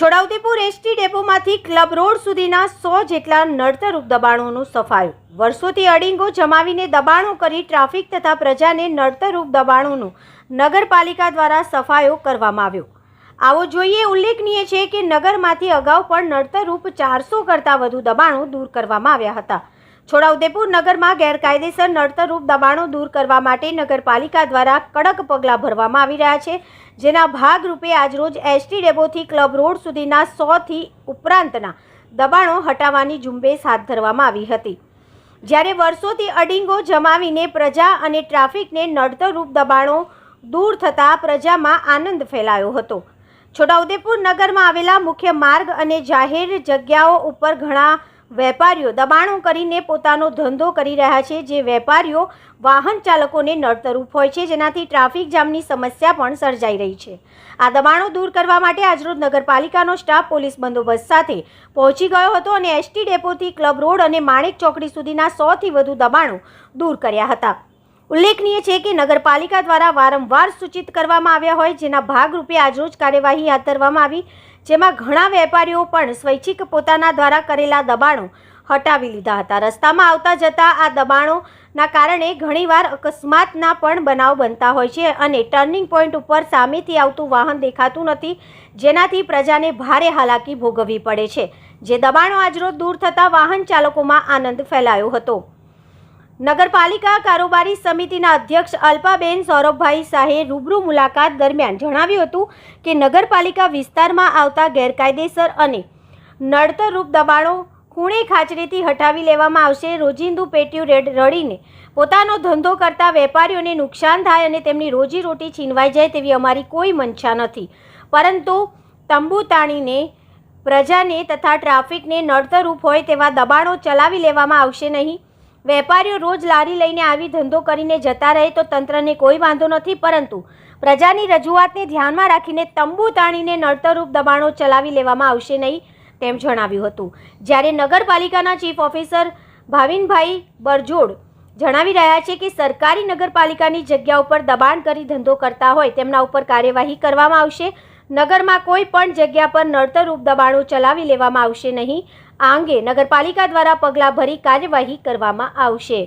Chhota Udepur ST ડેપોમાંથી club road સુધીના સો જેટલા નડતરરૂપ દબાણોનું સફાયું. વર્ષોથી અડીંગો જમાવીને દબાણો કરી ટ્રાફિક તથા પ્રજાને નડતરરૂપ દબાણોનું નગરપાલિકા દ્વારા સફાયો કરવામાં આવ્યો. આવો જોઈએ, ઉલ્લેખનીય છે કે નગરમાંથી અગાઉ પણ નડતરરૂપ ચારસો કરતાં વધુ દબાણો દૂર કરવામાં આવ્યા હતા. છોટાઉદેપુર નગરમાં ગેરકાયદેસર નડતરરૂપ દબાણો દૂર કરવા માટે નગરપાલિકા દ્વારા કડક પગલાં ભરવામાં આવી રહ્યા છે. જેના ભાગરૂપે આજરોજ એસટી ડેપોથી ક્લબ રોડ સુધીના સોથી ઉપરાંતના દબાણો હટાવવાની ઝુંબેશ હાથ ધરવામાં આવી હતી. જ્યારે વર્ષોથી અડીંગો જમાવીને પ્રજા અને ટ્રાફિકને નડતરરૂપ દબાણો દૂર થતાં પ્રજામાં આનંદ ફેલાયો હતો. છોટાઉદેપુર નગરમાં આવેલા મુખ્ય માર્ગ અને જાહેર જગ્યાઓ ઉપર ઘણા વેપારીઓ દબાણો કરીને પોતાનો ધંધો કરી રહ્યા છે, જે વેપારીઓ વાહન ચાલકોને નડતરૂપ હોય છે, જેનાથી ટ્રાફિક જામની સમસ્યા પણ સર્જાઈ રહી છે. આ દબાણો દૂર કરવા માટે આજરોજ નગરપાલિકાનો સ્ટાફ પોલીસ બંદોબસ્ત સાથે પહોંચી ગયો હતો અને એસટી ડેપોથી ક્લબ રોડ અને માણેક ચોકડી સુધીના સોથી વધુ દબાણો દૂર કર્યા હતા. ઉલ્લેખનીય છે કે નગરપાલિકા દ્વારા વારંવાર સૂચિત કરવામાં આવ્યા હોય, જેના ભાગરૂપે આજરોજ કાર્યવાહી હાથ ધરવામાં આવી, જેમાં ઘણા વેપારીઓ પણ સ્વૈચ્છિક પોતાના દ્વારા કરેલા દબાણો હટાવી લીધા હતા. રસ્તામાં આવતા જતા આ દબાણોના કારણે ઘણીવાર અકસ્માતના પણ બનાવ બનતા હોય છે અને ટર્નિંગ પોઈન્ટ ઉપર સામેથી આવતું વાહન દેખાતું નથી, જેનાથી પ્રજાને ભારે હાલાકી ભોગવવી પડે છે. જે દબાણો આજરોજ દૂર થતાં વાહન ચાલકોમાં આનંદ ફેલાયો હતો. નગરપાલિકા કારોબારી સમિતિના અધ્યક્ષ અલ્પાબેન સૌરભભાઈ શાહે રૂબરૂ મુલાકાત દરમિયાન જણાવ્યું હતું કે નગરપાલિકા વિસ્તારમાં આવતા ગેરકાયદેસર અને નડતરરૂપ દબાણો ખૂણે ખાચરેથી હટાવી લેવામાં આવશે. રોજિંદુ રેડ રડીને પોતાનો ધંધો કરતા વેપારીઓને નુકસાન થાય અને તેમની રોજીરોટી છીનવાઈ જાય તેવી અમારી કોઈ મંશા નથી. પરંતુ તંબુ તાણીને, પ્રજાને તથા ટ્રાફિકને નડતરરૂપ હોય તેવા દબાણો ચલાવી લેવામાં આવશે નહીં. વેપારીઓ રોજ લારી લઈને આવી ધંધો કરીને જતા રહે તો તંત્રને કોઈ વાંધો નથી, પરંતુ પ્રજાની રજૂઆતને ધ્યાનમાં રાખીને તંબુ તાણીને નડતરરૂપ દબાણો ચલાવી લેવામાં આવશે નહીં, તેમ જણાવ્યું હતું. જ્યારે નગરપાલિકાના ચીફ ઓફિસર ભાવિનભાઈ બરજોડ જણાવી રહ્યા છે કે સરકારી નગરપાલિકાની જગ્યા ઉપર દબાણ કરી ધંધો કરતા હોય તેમના ઉપર કાર્યવાહી કરવામાં આવશે નગરમાં કોઈ પણ જગ્યા પર નડતરરૂપ દબાણો ચલાવી લેવામાં આવશે નહીં. આ અંગે નગરપાલિકા દ્વારા પગલાં ભરી કાર્યવાહી કરવામાં આવશે.